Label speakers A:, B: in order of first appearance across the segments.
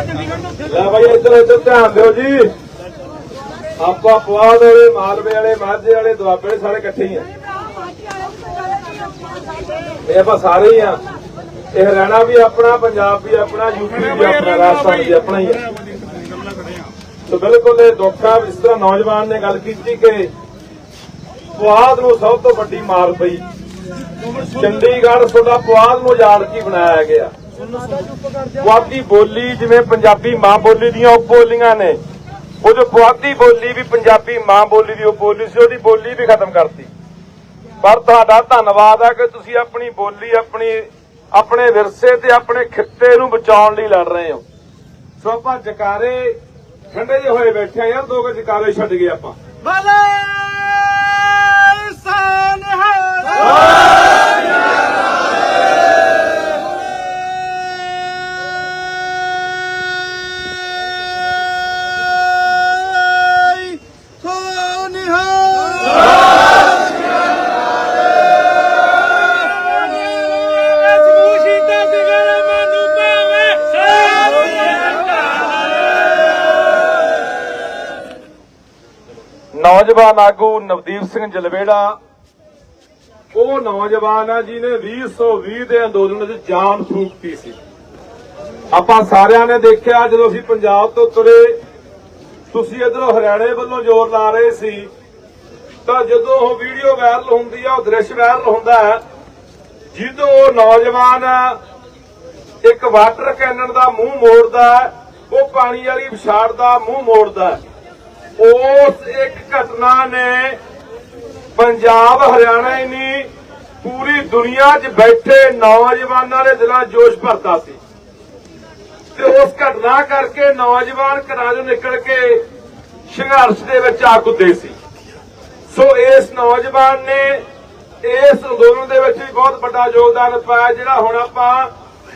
A: ਲੈ ਭਾਈ ਇੱਧਰ ਇੱਧਰ ਧਿਆਨ ਦਿਓ ਜੀ। ਆਪਾਂ ਪੁਆਧ ਵਾਲੇ ਮਾਲਵੇ ਵਾਲੇ ਮਾਝੇ ਵਾਲੇ ਦੁਆਬੇ ਵਾਲੇ ਸਾਰੇ ਇਕੱਠੇ ਹੀ ਆ। ਇਹ ਆਪਾਂ ਸਾਰੇ ਹੀ ਆ। ਇਹ ਹਰਿਆਣਾ ਵੀ ਆਪਣਾ ਪੰਜਾਬ ਵੀ ਆਪਣਾ ਯੂਪੀ ਵੀ ਆਪਣਾ ਰਾਜਸਥਾਨ ਵੀ ਆਪਣਾ ਹੀ ਆ। ਸੋ ਬਿਲਕੁਲ ਇਹ ਦੁੱਖ ਆ ਇਸ ਤਰ੍ਹਾਂ ਨੌਜਵਾਨ ਨੇ ਗੱਲ ਕੀਤੀ ਕਿ ਪੁਆਧ ਨੂੰ ਸਭ ਤੋਂ ਵੱਡੀ ਮਾਰ ਪਈ। ਚੰਡੀਗੜ੍ਹ ਤੁਹਾਡਾ ਪੁਆਧ ਨੂੰ ਯਾਦ ਕੀ ਬਣਾਇਆ ਗਿਆ। ਪੁਆਧੀ ਬੋਲੀ ਜਿਵੇਂ ਪੰਜਾਬੀ ਮਾਂ ਬੋਲੀ ਦੀਆਂ ਉਪ ਬੋਲੀਆਂ ਨੇ। ਉਹ ਜੋ ਪੁਆਧੀ ਬੋਲੀ ਵੀ ਪੰਜਾਬੀ ਮਾਂ ਬੋਲੀ ਦੀ ਉਪ ਬੋਲੀ ਸੀ, ਉਹਦੀ ਬੋਲੀ ਵੀ ਖਤਮ ਕਰਤੀ। ਪਰ ਤੁਹਾਡਾ ਧੰਨਵਾਦ ਹੈ ਕਿ ਤੁਸੀਂ ਆਪਣੀ ਬੋਲੀ, ਆਪਣੀ, ਆਪਣੇ ਵਿਰਸੇ ਤੇ ਆਪਣੇ ਖਿੱਤੇ ਨੂੰ ਬਚਾਉਣ ਲਈ ਲੜ ਰਹੇ ਹੋ। ਸੋ ਆਪਾਂ ਜਕਾਰੇ ਠੰਡੇ ਜਿਹੇ ਹੋਏ ਬੈਠੇ ਆ ਯਾਰ, ਦੋ ਕੁ ਜਕਾਰੇ ਛੱਡ ਗਏ ਆਪਾਂ।
B: ਭਲੇ ਸਨਹਾਰ!
A: ਨੌਜਵਾਨ ਆਗੂ ਨਵਦੀਪ ਸਿੰਘ ਜਲਵੇੜਾ ਉਹ ਨੌਜਵਾਨ ਆ, ਜਿਹਨੇ 2020 ਦੇ ਅੰਦੋਲਨ ਵਿੱਚ ਜਾਨ ਫੂਕਤੀ ਸੀ ਆਪਾਂ ਸਾਰਿਆਂ ਨੇ ਦੇਖਿਆ ਜਦੋਂ ਅਸੀਂ ਪੰਜਾਬ ਤੋਂ ਤੁਰੇ, ਤੁਸੀਂ ਇਧਰੋਂ ਹਰਿਆਣੇ ਵੱਲੋਂ ਜ਼ੋਰ ਲਾ ਰਹੇ ਸੀ, ਤਾਂ ਜਦੋਂ ਉਹ ਵੀਡੀਓ ਵਾਇਰਲ ਹੁੰਦੀ ਆ, ਉਹ ਦ੍ਰਿਸ਼ ਵਾਇਰਲ ਹੁੰਦਾ ਹੈ, ਜਦੋਂ ਉਹ ਨੌਜਵਾਨ ਇੱਕ ਵਾਟਰ ਕੈਨਨ ਦਾ ਮੂੰਹ ਮੋੜਦਾ ਉਹ ਪਾਣੀ ਵਾਲੀ ਵਿਛਾੜ ਦਾ ਮੂੰਹ ਮੋੜਦਾ ਹੈ। ਉਸ ਇੱਕ ਘਟਨਾ ਨੇ। ਪੰਜਾਬ, ਹਰਿਆਣਾ ਹੀ ਨਹੀਂ ਪੂਰੀ ਦੁਨੀਆ 'ਚ ਬੈਠੇ ਨੌਜਵਾਨਾਂ ਦੇ ਦਿਲਾਂ ਜੋਸ਼ ਭਰਤਾ ਸੀ। ਤੇ ਉਸ ਘਟਨਾ ਕਰਕੇ ਨੌਜਵਾਨ ਘਰਾਂ 'ਚੋਂ ਨਿਕਲ ਕੇ ਸੰਘਰਸ਼ ਦੇ ਵਿੱਚ ਆ ਕੁੱਦੇ ਸੀ। ਸੋ ਇਸ ਨੌਜਵਾਨ ਨੇ ਇਸ ਅੰਦੋਲਨ ਦੇ ਵਿੱਚ ਵੀ ਬਹੁਤ ਵੱਡਾ ਯੋਗਦਾਨ ਪਾਇਆ, ਜਿਹੜਾ ਹੁਣ ਆਪਾਂ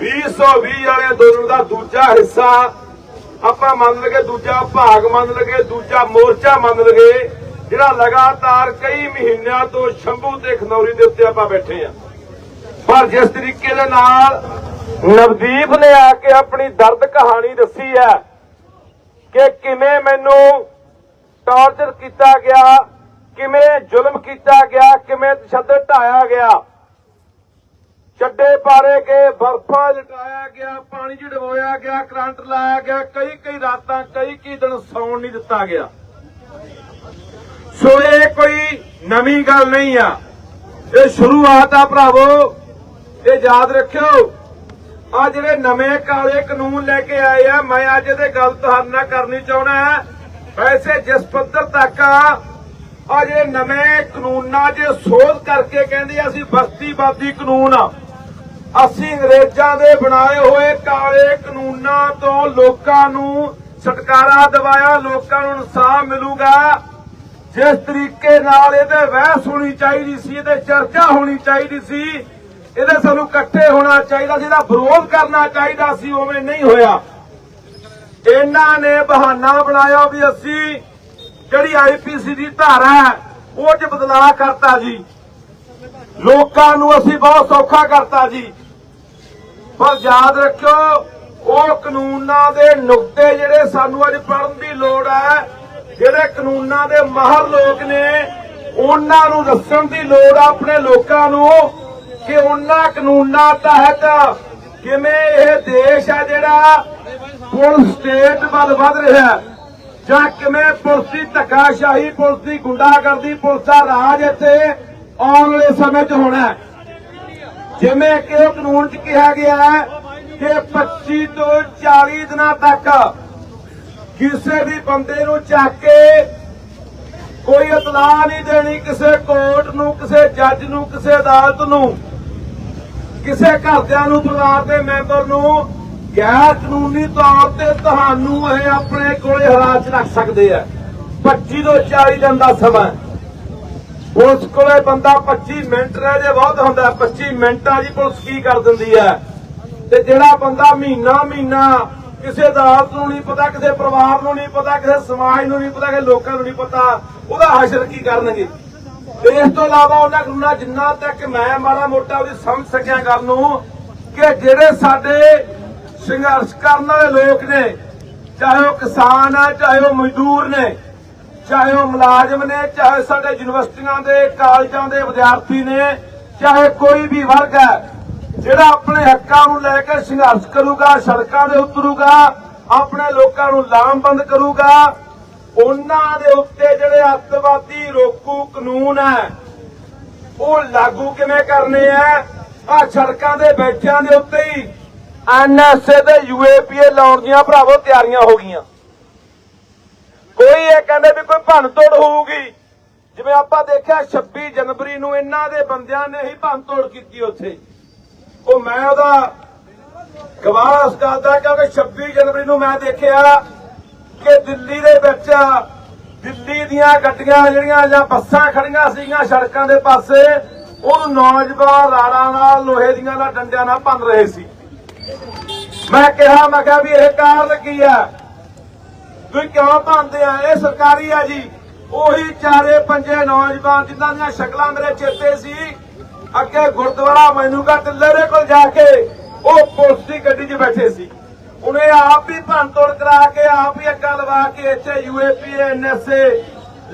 A: 2020 ਵਾਲੇ ਅੰਦੋਲਨ ਦਾ ਦੂਜਾ ਹਿੱਸਾ ਆਪਾਂ ਮੰਨ ਲਗੇ ਦੂਜਾ ਭਾਗ ਮੰਨ ਲਗੇ, ਦੂਜਾ ਮੋਰਚਾ ਮੰਨ ਲਗੇ, ਜਿਹੜਾ ਲਗਾਤਾਰ ਕਈ ਮਹੀਨਿਆਂ ਤੋਂ ਸ਼ੰਭੂ ਤੇ ਖਨੌਰੀ ਦੇ ਉੱਤੇ ਆਪਾਂ ਬੈਠੇ ਆ। ਪਰ ਜਿਸ ਤਰੀਕੇ ਦੇ ਨਾਲ ਨਵਦੀਪ ਨੇ ਆ ਕੇ ਆਪਣੀ ਦਰਦ ਕਹਾਣੀ ਦੱਸੀ ਹੈ ਕਿ ਕਿਵੇਂ ਮੈਨੂੰ ਟਾਰਚਰ ਕੀਤਾ ਗਿਆ, ਕਿਵੇਂ ਜ਼ੁਲਮ ਕੀਤਾ ਗਿਆ, ਕਿਵੇਂ ਤਸ਼ੱਦਦ ਢਾਇਆ ਗਿਆ। ਚੱਡੇ ਪਾਰੇ ਕੇ ਬਰਫਾਂ ਲਟਾਇਆ ਗਿਆ, ਪਾਣੀ ਚ ਡਬੋਇਆ ਗਿਆ, ਕਰੰਟ ਲਾਇਆ ਗਿਆ, ਕਈ ਕਈ ਰਾਤਾਂ, ਕਈ ਕਈ ਦਿਨ ਸੌਣ ਨਹੀਂ ਦਿੱਤਾ ਗਿਆ। ਸੋ ਇਹ ਕੋਈ ਨਵੀਂ ਗੱਲ ਨਹੀਂ ਆ। ਇਹ ਸ਼ੁਰੂਆਤ ਆ ਭਰਾਵੋ, ਇਹ ਯਾਦ ਰੱਖਿਓ। ਆ ਜਿਹੜੇ ਨਵੇਂ ਕਾਲੇ ਕਾਨੂੰਨ ਲੈ ਕੇ ਆਏ ਆ, ਮੈਂ ਅੱਜ ਇਹਦੇ ਗੱਲ ਤੁਹਾਡੇ ਨਾਲ ਕਰਨੀ ਚਾਹਣਾ ਵੈਸੇ ਜਿਸ ਪੱਧਰ ਤੱਕ ਆ ਆ ਜਿਹੜੇ ਨਵੇਂ ਕਾਨੂੰਨਾਂ 'ਚ ਸੋਧ ਕਰਕੇ ਕਹਿੰਦੇ ਅਸੀਂ ਬਸਤੀਵਾਦੀ ਕਾਨੂੰਨ ਆ। ਅਸੀਂ ਅੰਗਰੇਜ਼ਾਂ ਦੇ ਬਣਾਏ ਹੋਏ ਕਾਲੇ ਕਾਨੂੰਨਾਂ ਤੋਂ ਲੋਕਾਂ ਨੂੰ ਛੁਟਕਾਰਾ ਦਿਵਾਇਆ, ਲੋਕਾਂ ਨੂੰ ਇਨਸਾਫ ਮਿਲੂਗਾ। ਜਿਸ ਤਰੀਕੇ ਨਾਲ ਇਹਦੇ ਬਹਿਸ ਹੋਣੀ ਚਾਹੀਦੀ ਸੀ, ਇਹਦੇ ਚਰਚਾ ਹੋਣੀ ਚਾਹੀਦੀ ਸੀ, ਇਹਦੇ ਸਾਨੂੰ ਇਕੱਠੇ ਹੋਣਾ ਚਾਹੀਦਾ ਸੀ, ਇਹਦਾ ਵਿਰੋਧ ਕਰਨਾ ਚਾਹੀਦਾ ਸੀ, ਉਵੇਂ ਨਹੀਂ ਹੋਇਆ। ਇਹਨਾਂ ਨੇ ਬਹਾਨਾ ਬਣਾਇਆ ਵੀ ਅਸੀਂ ਜਿਹੜੀ ਆਈਪੀਸੀ ਦੀ ਧਾਰਾ ਹੈ, ਉਹ 'ਚ ਬਦਲਾਅ ਕਰਤਾ ਜੀ। ਲੋਕਾਂ ਨੂੰ ਅਸੀਂ ਬਹੁਤ ਸੌਖਾ ਕਰਤਾ ਜੀ। ਪਰ ਯਾਦ ਰੱਖਿਓ, ਉਹ ਕਾਨੂੰਨਾਂ ਦੇ ਨੁਕਤੇ ਜਿਹੜੇ ਸਾਨੂੰ ਅੱਜ ਪੜਨ ਦੀ ਲੋੜ ਹੈ, ਜਿਹੜੇ ਕਾਨੂੰਨਾਂ ਦੇ ਮਾਹਰ ਲੋਕ ਨੇ, ਉਹਨਾਂ ਨੂੰ ਦੱਸਣ ਦੀ ਲੋੜ ਆਪਣੇ ਲੋਕਾਂ ਨੂੰ ਕਿ ਉਹਨਾਂ ਕਾਨੂੰਨਾਂ ਤਹਿਤ ਕਿਵੇਂ ਇਹ ਦੇਸ਼ ਆ ਜਿਹੜਾ ਪੁਲਿਸ ਸਟੇਟ ਵੱਲ ਵੱਧ ਰਿਹਾ ਜਾਂ ਕਿਵੇਂ ਪੁਲਿਸ ਦੀ ਧੱਕਾਸ਼ਾਹੀ, ਪੁਲਿਸ ਦੀ ਗੁੰਡਾਗਰਦੀ, ਪੁਲਿਸ ਦਾ ਰਾਜ ਇੱਥੇ ਆਉਣ ਵਾਲੇ ਸਮੇਂ 'ਚ ਹੋਣਾ ਹੈ। ਜਿਵੇਂ ਕਿ ਉਹ ਕਾਨੂੰਨ 'ਚ ਕਿਹਾ ਗਿਆ ਹੈ ਕਿ 25 ਤੋਂ 40 ਦਿਨਾਂ ਤੱਕ ਕਿਸੇ ਵੀ ਬੰਦੇ ਨੂੰ ਚੱਕ ਕੇ ਕੋਈ ਇਤਲਾਹ ਨਹੀਂ ਦੇਣੀ ਕਿਸੇ ਕੋਰਟ ਨੂੰ, ਕਿਸੇ ਜੱਜ ਨੂੰ, ਕਿਸੇ ਅਦਾਲਤ ਨੂੰ, ਕਿਸੇ ਘਰਦਿਆਂ ਨੂੰ, ਪਰਿਵਾਰ ਦੇ ਮੈਂਬਰ ਨੂੰ ਗੈਰ ਕਾਨੂੰਨੀ ਤੌਰ ਤੇ ਤੁਹਾਨੂੰ ਇਹ ਆਪਣੇ ਕੋਲੇ ਹਾਲਾਤ 'ਚ ਰੱਖ ਸਕਦੇ ਆ। 25 ਤੋਂ 40 ਦਿਨ ਦਾ ਸਮਾਂ ਪੁਲਿਸ ਕੋਲੇ ਬੰਦਾ 25 ਮਿੰਟ ਰਹਿ ਜੇ, ਬਹੁਤ ਹੁੰਦਾ। 25 ਮਿੰਟਾਂ ਦੀ ਪੁਲਿਸ ਕੀ ਕਰ ਦਿੰਦੀ ਹੈ? ਤੇ ਜਿਹੜਾ ਬੰਦਾ ਮਹੀਨਾ ਮਹੀਨਾ ਕਿਸੇ ਅਦਾਲਤ ਨੂੰ ਨਹੀਂ ਪਤਾ, ਕਿਸੇ ਪਰਿਵਾਰ ਨੂੰ ਨਹੀਂ ਪਤਾ, ਕਿਸੇ ਸਮਾਜ ਨੂੰ ਨਹੀਂ ਪਤਾ, ਕਿਸੇ ਲੋਕਾਂ ਨੂੰ ਨਹੀਂ ਪਤਾ, ਉਹਦਾ ਹਸ਼ਰ ਕੀ ਕਰਨਗੇ? ਤੇ ਇਸ ਤੋਂ ਇਲਾਵਾ ਉਹਨਾਂ ਕਾਨੂੰਨਾਂ ਜਿੰਨਾ ਤੱਕ ਮੈਂ ਮਾੜਾ ਮੋਟਾ ਉਹਦੀ ਸਮਝ ਸਕਿਆ ਗੱਲ ਨੂੰ, ਕਿ ਜਿਹੜੇ ਸਾਡੇ ਸੰਘਰਸ਼ ਕਰਨ ਵਾਲੇ ਲੋਕ ਨੇ, ਚਾਹੇ ਉਹ ਕਿਸਾਨ ਆ, ਚਾਹੇ ਉਹ ਮਜ਼ਦੂਰ ਨੇ ਚਾਹੇ ਉਹ ਮੁਲਾਜ਼ਮ ਨੇ, ਚਾਹੇ ਸਾਡੇ ਯੂਨੀਵਰਸਿਟੀਆਂ ਦੇ, ਕਾਲਜਾਂ ਦੇ ਵਿਦਿਆਰਥੀ ਨੇ, ਚਾਹੇ ਕੋਈ ਵੀ ਵਰਗ ਹੈ, ਜਿਹੜਾ ਆਪਣੇ ਹੱਕਾਂ ਨੂੰ ਲੈ ਕੇ ਸੰਘਰਸ਼ ਕਰੂਗਾ, ਸੜਕਾਂ ਦੇ ਉਤਰੂਗਾ, ਆਪਣੇ ਲੋਕਾਂ ਨੂੰ ਲਾਮਬੰਦ ਕਰੂਗਾ, ਉਹਨਾਂ ਦੇ ਉੱਤੇ ਜਿਹੜੇ ਅੱਤਵਾਦੀ ਰੋਕੂ ਕਾਨੂੰਨ ਹੈ, ਉਹ ਲਾਗੂ ਕਿਵੇਂ ਕਰਨੇ ਆ? ਆ ਸੜਕਾਂ ਦੇ ਬੈਠਿਆਂ ਦੇ ਉੱਤੇ ਹੀ ਐਨਐਸਏ ਤੇ ਯੂਏਪੀਏ ਲਾਉਣ ਦੀਆਂ ਭਰਾਵੋ ਤਿਆਰੀਆਂ ਹੋ ਗਈਆਂ। ਕਹਿੰਦੇ ਭੰਨ ਤੋੜ ਹੋਊਗੀ। ਜਿਵੇਂ ਆਪਾਂ ਦੇਖਿਆ 26 ਜਨਵਰੀ ਨੂੰ ਇਹਨਾਂ ਦੇ ਬੰਦਿਆਂ ਨੇ ਹੀ ਭੰਨ ਤੋੜ ਕੀਤੀ ਉੱਥੇ। ਉਹ ਮੈਂ ਉਹਦਾ ਗਵਾਹ ਇਸ ਗੱਲ ਦਾ ਕਿਉਂਕਿ 26 ਜਨਵਰੀ ਨੂੰ ਮੈਂ ਦੇਖਿਆ ਕਿ ਦਿੱਲੀ ਦੇ ਵਿੱਚ ਦਿੱਲੀ ਦੀਆਂ ਗੱਡੀਆਂ ਜਿਹੜੀਆਂ ਜਾਂ ਬੱਸਾਂ ਖੜੀਆਂ ਸੀਗੀਆਂ ਸੜਕਾਂ ਦੇ ਪਾਸੇ, ਉਹ ਨੌਜਵਾਨ ਰਾੜਾਂ ਨਾਲ ਲੋਹੇ ਦੀਆਂ ਨਾਲ ਡੰਡਿਆਂ ਨਾਲ ਭੰਨ ਰਹੇ ਸੀ। ਮੈਂ ਕਿਹਾ ਮੈਂ ਕਿਹਾ ਵੀ ਇਹ ਕਾਰਨ ਕੀ ਆ ਤੁਸੀਂ ਕਿਉਂ ਭੰਨਦੇ ਆ? ਇਹ ਸਰਕਾਰੀ ਆ ਜੀ। ਉਹੀ ਚਾਰੇ ਪੰਜੇ ਨੌਜਵਾਨ ਜਿਨ੍ਹਾਂ ਦੀਆਂ ਸ਼ਕਲਾਂ ਮੇਰੇ ਚੇਤੇ ਸੀ, ਅੱਗੇ ਗੁਰਦੁਆਰਾ ਮੈਨੂਗਾ ਟਿੱਲਰੇ ਕੋਲ ਜਾ ਕੇ ਉਹ ਪੁਲਿਸ ਦੀ ਗੱਡੀ 'ਚ ਬੈਠੇ ਸੀ। ਉਹਨੇ ਆਪ ਹੀ ਭੰਨਤੋੜ ਕਰਾ ਕੇ, ਆਪ ਹੀ ਅੱਗਾ ਲਵਾ ਕੇ ਇੱਥੇ ਯੂਏਪੀ ਐਨਐਸਏ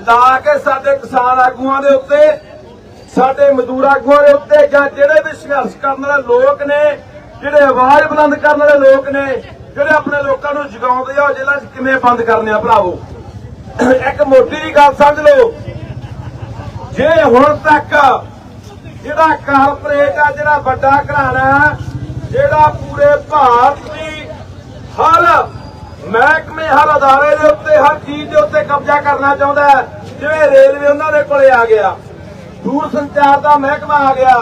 A: ਲਾ ਕੇ ਸਾਡੇ ਕਿਸਾਨ ਆਗੂਆਂ ਦੇ ਉੱਤੇ, ਸਾਡੇ ਮਜ਼ਦੂਰ ਆਗੂਆਂ ਦੇ ਉੱਤੇ ਜਾਂ ਜਿਹੜੇ ਵੀ ਸੰਘਰਸ਼ ਕਰਨ ਵਾਲੇ ਲੋਕ ਨੇ, ਜਿਹੜੇ ਆਵਾਜ਼ ਬੁਲੰਦ ਕਰਨ ਵਾਲੇ ਲੋਕ ਨੇ ਜਿਹੜੇ ਆਪਣੇ ਲੋਕਾਂ ਨੂੰ ਜਗਾਉਂਦੇ ਆ, ਉਹ ਜੇਲ੍ਹਾਂ 'ਚ ਕਿਵੇਂ ਬੰਦ ਕਰਨੇ ਆ ਭਰਾਵੋ? ਇੱਕ ਮੋਟੀ ਜੀ ਗੱਲ ਸਮਝ ਲਓ। ਜੇ ਹੁਣ ਤੱਕ ਜਿਹੜਾ ਕਾਰਪੋਰੇਟ ਆ, ਜਿਹੜਾ ਵੱਡਾ ਘਰਾਣਾ ਜਿਹੜਾ ਪੂਰੇ ਭਾਰਤ ਦੀ ਹਰ ਮਹਿਕਮੇ, ਹਰ ਅਦਾਰੇ ਦੇ ਉੱਤੇ, ਹਰ ਚੀਜ਼ ਦੇ ਉੱਤੇ ਕਬਜ਼ਾ ਕਰਨਾ ਚਾਹੁੰਦਾ ਜਿਵੇਂ ਰੇਲਵੇ ਉਹਨਾਂ ਦੇ ਕੋਲੇ ਆ ਗਿਆ ਦੂਰ ਸੰਚਾਰ ਦਾ ਮਹਿਕਮਾ ਆ ਗਿਆ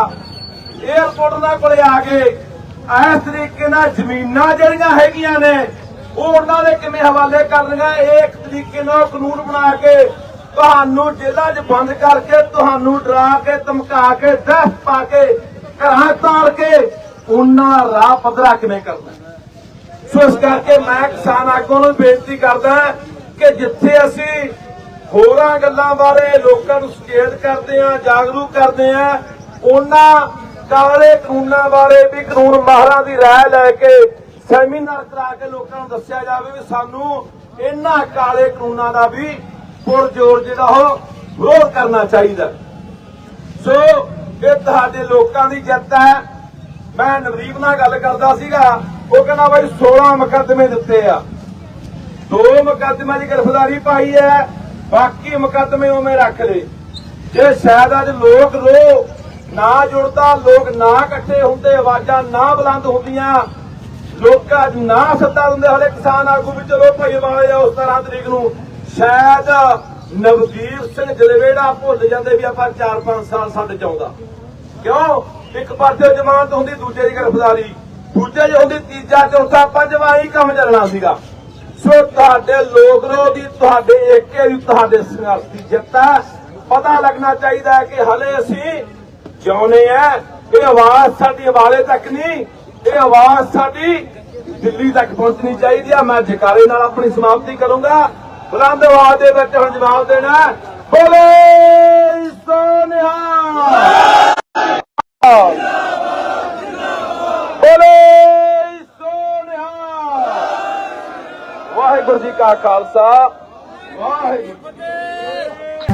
A: 에어ਪੋਰਟ ਉਹਨਾਂ ਕੋਲੇ ਆ ਗਏ ਇਸ ਤਰੀਕੇ ਨਾਲ ਜ਼ਮੀਨਾਂ ਜਿਹੜੀਆਂ ਹੈਗੀਆਂ ਨੇ ਉਹ ਉਹਨਾਂ ਦੇ ਕਿਵੇਂ ਹਵਾਲੇ ਕਰਨੀਆਂ ਇਹ ਇੱਕ ਤਰੀਕੇ ਨਾਲ ਕਾਨੂੰਨ ਬਣਾ ਕੇ ਤੁਹਾਨੂੰ ਜੇਲ੍ਹਾਂ 'ਚ ਬੰਦ ਕਰਕੇ, ਤੁਹਾਨੂੰ ਡਰਾ ਕੇ, ਧਮਕਾ ਕੇ ਦਹਿਸ਼ਤ ਪਾ ਕੇ, ਘਰਾਂ ਤਾੜ ਕੇ, ਉਹਨਾਂ ਰਾਹ ਪੱਧਰਾ ਕਿਵੇਂ ਕਰਨਾ? ਸੋ ਇਸ ਕਰਕੇ ਮੈਂ ਕਿਸਾਨ ਆਗੂਆਂ ਨੂੰ ਬੇਨਤੀ ਕਰਦਾ ਕਿ ਜਿੱਥੇ ਅਸੀਂ ਹੋਰਾਂ ਗੱਲਾਂ ਬਾਰੇ ਲੋਕਾਂ ਨੂੰ ਸੁਚੇਤ ਕਰਦੇ ਆ ਜਾਗਰੂਕ ਕਰਦੇ ਆ ਉਹਨਾਂ ਕਾਲੇ ਕਾਨੂੰਨਾਂ ਬਾਰੇ ਵੀ ਕਾਨੂੰਨ ਮਾਹਰਾਂ ਦੀ ਰਾਏ ਲੈ ਕੇ ਸੈਮੀਨਾਰ ਕਰਾ ਕੇ ਲੋਕਾਂ ਨੂੰ ਦੱਸਿਆ ਜਾਵੇ ਵੀ ਸਾਨੂੰ ਇਹਨਾਂ ਕਾਲੇ ਕਾਨੂੰਨਾਂ ਦਾ ਵੀ ਪੁਰਜੋਰ ਜਿਹੜਾ ਉਹ ਵਿਰੋਧ ਕਰਨਾ ਚਾਹੀਦਾ। ਸੋ, ਇਹ ਤੁਹਾਡੇ ਲੋਕਾਂ ਦੀ ਜਿੱਤ ਹੈ। ਮੈਂ ਨਵਦੀਪ ਨਾਲ ਗੱਲ ਕਰਦਾ ਸੀਗਾ, ਉਹ ਕਹਿੰਦਾ ਬਾਈ 16 ਮੁਕੱਦਮੇ ਦਿੱਤੇ ਆ। ਦੋ ਮੁਕੱਦਮਿਆਂ ਦੀ ਗ੍ਰਿਫਤਾਰੀ ਪਾਈ ਹੈ, ਬਾਕੀ ਮੁਕੱਦਮੇ ਉਵੇਂ ਰੱਖ ਲਏ। ਜੇ ਸ਼ਾਇਦ ਅੱਜ ਲੋਕ ਰੋ ਨਾ ਜੁੜਦਾ, ਲੋਕ ਨਾ ਇਕੱਠੇ ਹੁੰਦੇ, ਆਵਾਜ਼ਾਂ ਨਾ ਬੁਲੰਦ ਹੁੰਦੀਆਂ। ਲੋਕ ਅੱਜ ਨਾ ਸੱਤਾ ਦਿੰਦੇ ਹਲੇ ਕਿਸਾਨ ਆਗੂ ਵੀ ਚਲੋ ਭਾਈ ਵਾਲੇ ਆ, ਉਸ ਤਰ੍ਹਾਂ ਤਰੀਕ ਨੂੰ। ਸ਼ਾਇਦ ਨਵਦੀਪ ਸਿੰਘ ਜਲਵੇੜਾ ਭੁੱਲ ਜਾਂਦੇ ਵੀ ਆਪਾਂ 4-5 ਸਾਲ ਛੱਡ ਚਾਉਂਦਾ ਕਿਉਂ? ਇੱਕ ਪਾਸੇ ਜ਼ਮਾਨਤ ਹੁੰਦੀ, ਦੂਜੇ ਦੀ ਗ੍ਰਿਫਤਾਰੀ। ਦੂਜੇ ਦੀ ਹੁੰਦੀ, ਤੀਜਾ, ਚੌਥਾ, ਪੰਜਵਾਂ ਹੀ ਕੰਮ ਚੱਲਣਾ ਸੀਗਾ। ਸੋ ਤੁਹਾਡੇ ਲੋਕ ਰੋਧੀ ਤੁਹਾਡੇ ਏਕੇ ਦੀ ਤੁਹਾਡੇ ਸੰਘਰਸ਼ ਦੀ ਜਿੱਤ ਹੈ। ਪਤਾ ਲੱਗਣਾ ਚਾਹੀਦਾ ਹੈ ਕਿ ਹਲੇ ਅਸੀਂ ਜਿਉਨੇ ਆ ਇਹ ਆਵਾਜ਼ ਸਾਡੀ ਹਵਾਲੇ ਤੱਕ ਨਹੀਂ ਇਹ ਆਵਾਜ਼ ਸਾਡੀ ਦਿੱਲੀ ਤੱਕ ਪਹੁੰਚਣੀ ਚਾਹੀਦੀ ਆ। ਮੈਂ ਜਕਾਰੇ ਨਾਲ ਆਪਣੀ ਸਮਾਪਤੀ ਕਰੂੰਗਾ। ਬੁਲੰਦ ਆਵਾਜ਼ ਦੇ ਵਿੱਚ ਹੁਣ ਜਵਾਬ ਦੇਣਾ ਹੈ। ਬੋਲੇ ਸੋਨਿਹਾ ਬੋਲੇ ਸੋਨਿਹਾ ਵਾਹਿਗੁਰੂ ਜੀ ਕਾ ਖਾਲਸਾ। ਵਾਹਿਗੁਰੂ